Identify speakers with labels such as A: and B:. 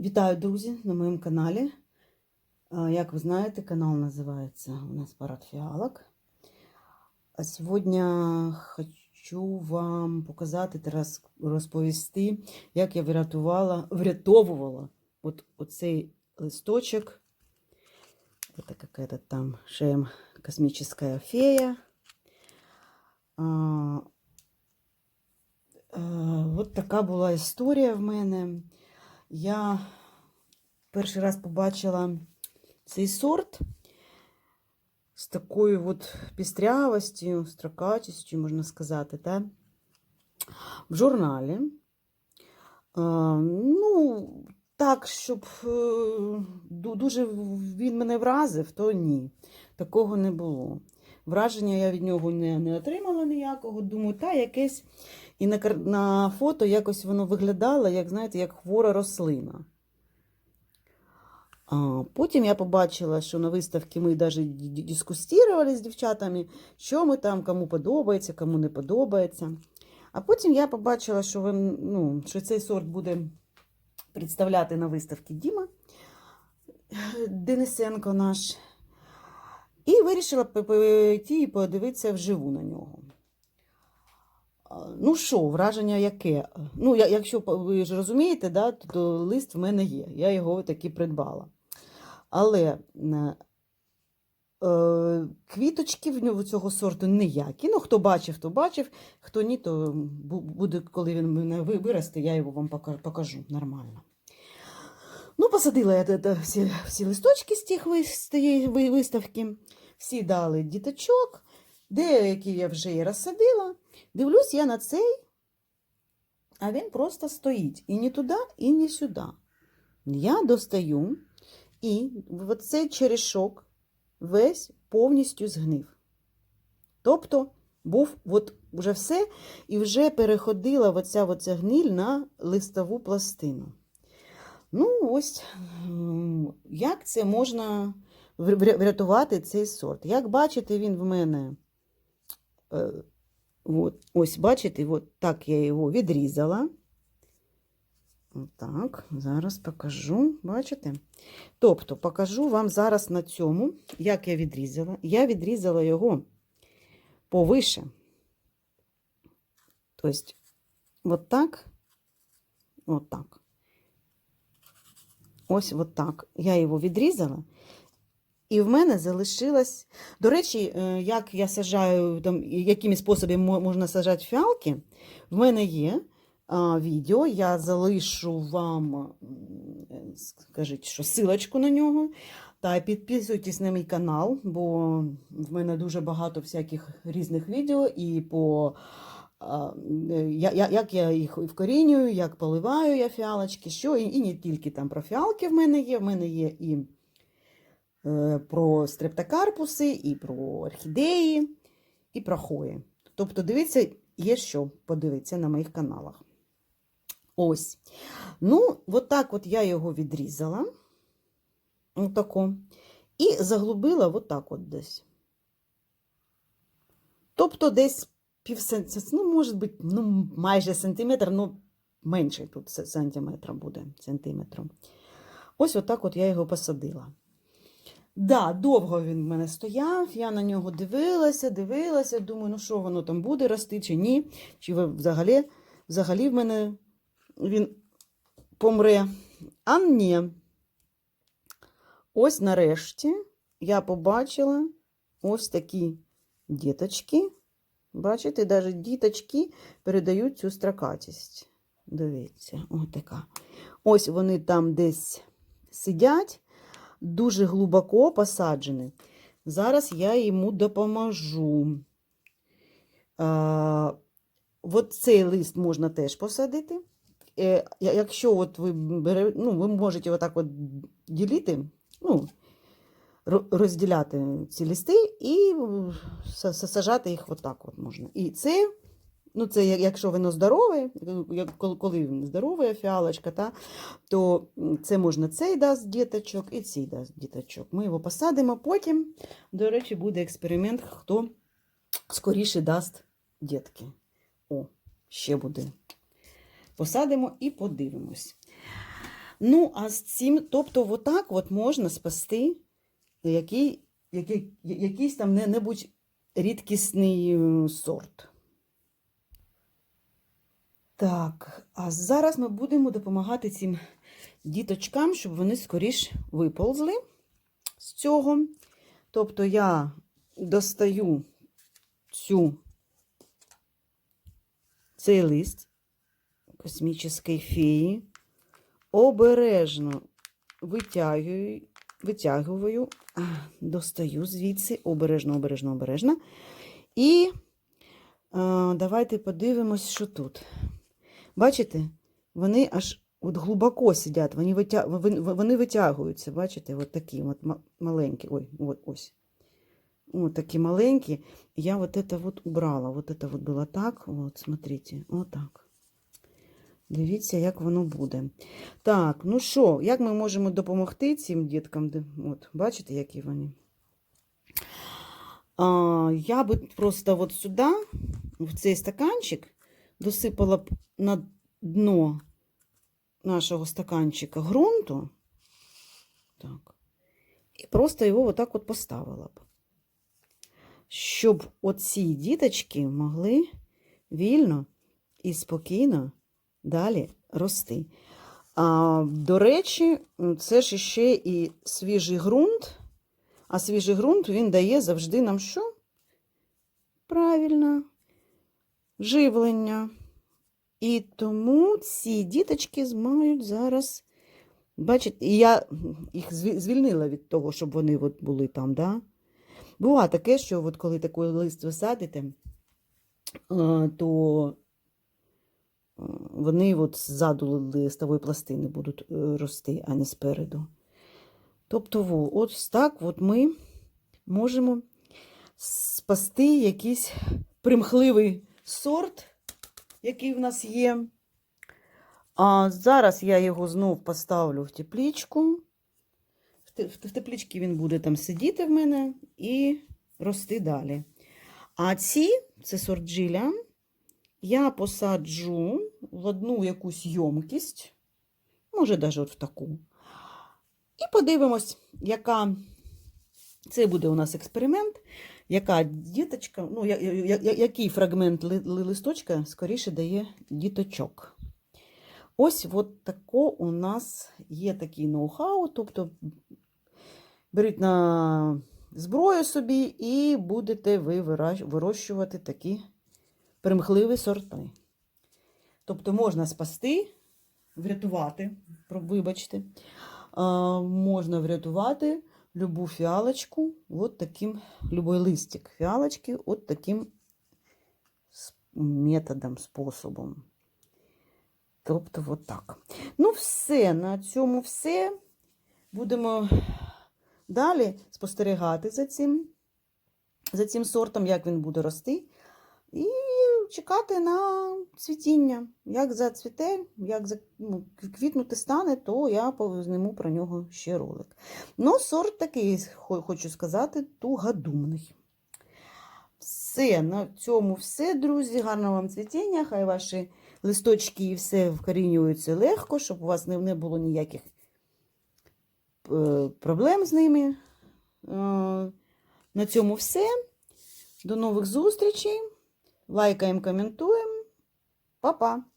A: Вітаю, друзі, на моєму каналі. Як ви знаєте, канал називається у нас Парад фіалок. А сьогодні хочу вам показати та розповісти, як я врятувала, врятовувала от оцей листочок. Это какая-то там шеем космическая фея. От така була історія в мене. Я перший раз побачила цей сорт з такою от пістрявостю, строкатістю, можна сказати, та? в журналі. Ну, так, щоб е, дуже він мене вразив, то ні. Такого не було. Враження я від нього не, не отримала ніякого. Думаю, та якесь. І на, на фото якось воно виглядало, як, знаєте, як хвора рослина. А, потім я побачила, що на виставці ми навіть дискусували з дівчатами, що ми там, кому подобається, кому не подобається. А потім я побачила, що, він, ну, що цей сорт буде представляти на виставці Діма Денисенко наш. І вирішила піти і подивитися вживу на нього. Ну що, враження яке? Ну, якщо ви ж розумієте, да, то, лист в мене є. Я його таки придбала. Але е, квіточки в цього сорту ніякі. Ну, хто бачив, то бачив, хто ні, то буде, коли він мене виросте, я його вам покажу нормально. Ну, посадила я всі, всі листочки з, тих, з тієї виставки, всі дали діточок, деякі я вже і розсадила. Дивлюсь я на цей, а він просто стоїть. І ні туди, і ні сюди. Я достаю, і цей черешок весь повністю згнив. Тобто був от вже все, і вже переходила оця, оця гниль на листову пластину. Ну, ось як це можна врятувати цей сорт. Як бачите, він в мене. Е, от, ось, бачите, от так я його відрізала. Так, зараз покажу. Бачите? Тобто, покажу вам зараз на цьому, як я відрізала. Я відрізала його повише. Тобто, от так, от так. Ось от так. Я його відрізала. І в мене залишилось. До речі, е, як я сажаю, там, якими способами можна сажати фіалки, в мене є а, відео. Я залишу вам, скажіть, що силочку на нього. Та підписуйтесь на мій канал, бо в мене дуже багато всяких різних відео і по. е, Як я їх вкорінюю, як поливаю я фіалочки, що і, не тільки там про фіалки в мене є, в мене є і про стрептокарпуси, і про орхідеї, і про хої. Тобто, дивіться, є що подивитися на моїх каналах. Ось. Ну, от так от я його відрізала. Отако. І заглубила отак от десь. Тобто десь пів сантиметра, ну, може бути, ну, майже сантиметр, ну, менше тут сантиметра буде, сантиметром. Ось отак от я його посадила. Да, довго він в мене стояв, я на нього дивилася, дивилася, думаю, ну що воно там буде рости чи ні, чи взагалі, взагалі в мене він помре. А ні. Ось нарешті я побачила ось такі діточки. Бачите, навіть діточки передають цю строкатість. Дивіться, ось така. Ось вони там десь сидять, дуже глибоко посаджені. Зараз я йому допоможу. А, от цей лист можна теж посадити. Е, якщо от ви, бере, ну, ви можете отак от ділити, ну, розділяти ці листи і са- сажати їх отак от можна. І це, ну, це якщо воно здорове, коли- коли він здоровий, фіалочка, та, то це можна цей дасть діточок і цей дасть діточок. Ми його посадимо, потім, до речі, буде експеримент, хто скоріше дасть дітки. О, ще буде. Посадимо і подивимось. Ну, а з цим, тобто, отак от можна спасти який, який, якийсь там не- небудь рідкісний сорт. Так, а зараз ми будемо допомагати цим діточкам, щоб вони скоріш виползли з цього. Тобто я достаю цю, цей лист космічної феї, обережно витягую, витягую, достаю звідси, обережно, обережно, обережно. І а, давайте подивимось, що тут. Бачите, вони аж от глибоко сидять, вони, витя... вони- витягуються, бачите, от такі от маленькі. Ой, от, ось. От такі маленькі. Я вот это вот убрала. Вот это вот було так. От, смотрите, отак. Дивіться, як воно буде. Так, ну що, як ми можемо допомогти цим діткам? От, бачите, які вони? А, я би просто от сюди, в цей стаканчик, досипала б на дно нашого стаканчика ґрунту. Так. І просто його отак от поставила б. Щоб оці діточки могли вільно і спокійно далі рости. А, до речі, це ж ще і свіжий ґрунт. А свіжий ґрунт він дає завжди нам що? Правильно, живлення. І тому ці діточки мають зараз. Бачите, я їх звільнила від того, щоб вони от були там. Да? Буває таке, що от коли такий лист ви садите, то вони от ззаду листової пластини будуть е, рости, а не спереду. Тобто, ось так от ми можемо спасти якийсь примхливий сорт, який в нас є. А зараз я його знов поставлю в теплічку. В теплічці він буде там сидіти в мене і рости далі. А ці, це сорт джиля, я посаджу в одну якусь йомкість, може, навіть от в таку. І подивимось, яка це буде у нас експеримент, яка діточка, ну, я- я- я- який фрагмент ли- ли- листочка скоріше дає діточок. Ось от тако у нас є такий ноу-хау, тобто беріть на зброю собі і будете ви вирощувати такі примхливі сорти. Тобто можна спасти, врятувати, вибачте, можна врятувати любу фіалочку, от таким, любой листик фіалочки, от таким методом, способом. Тобто, от так. Ну, все, на цьому все. Будемо далі спостерігати за цим, за цим сортом, як він буде рости. І чекати на цвітіння. Як зацвіте, як ну, квітнути стане, то я зніму про нього ще ролик. Ну, сорт такий, хочу сказати, тугодумний. Все, на цьому все, друзі. Гарного вам цвітіння. Хай ваші листочки і все вкорінюються легко, щоб у вас не, не було ніяких е, проблем з ними. Е, На цьому все. До нових зустрічей. Лайкаємо, коментуємо. Па-па!